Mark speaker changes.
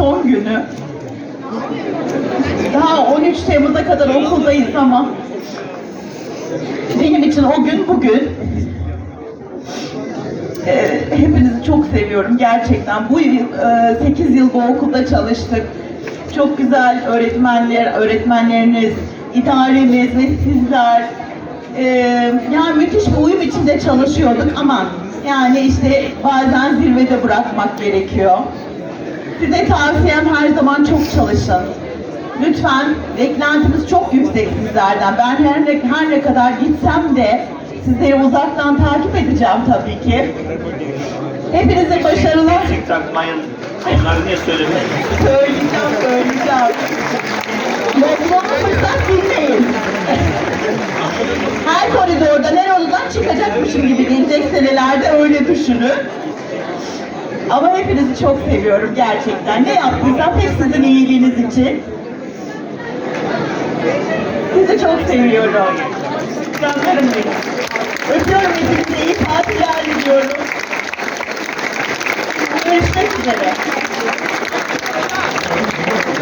Speaker 1: son günü. Daha 13 Temmuz'a kadar okuldayız ama benim için o gün bugün. Ee, hepinizi çok seviyorum gerçekten. Bu yıl 8 yıl bu okulda çalıştık. Çok güzel öğretmenler, öğretmenleriniz, idaremiz ve sizler. Ee, yani müthiş bir uyum içinde çalışıyorduk ama yani işte bazen zirvede bırakmak gerekiyor. Size tavsiyem her zaman çok çalışın. Lütfen beklentimiz çok yüksek sizlerden. Ben her ne, her ne kadar gitsem de sizleri uzaktan takip edeceğim tabii ki. Hepinize başarılar.
Speaker 2: Takmayın. Onları niye söylemiyorsun?
Speaker 1: Söyleyeceğim, söyleyeceğim. Yokluğunu fırsat bilmeyin. Her koridorda her odadan çıkacakmışım gibi gelecek senelerde öyle düşünün. Ama hepinizi çok seviyorum gerçekten. Ne yaptıysam hep sizin iyiliğiniz için. Sizi çok seviyorum. Canlarım benim. Öpüyorum hepinize iyi tatiller diliyorum. Görüşmek üzere.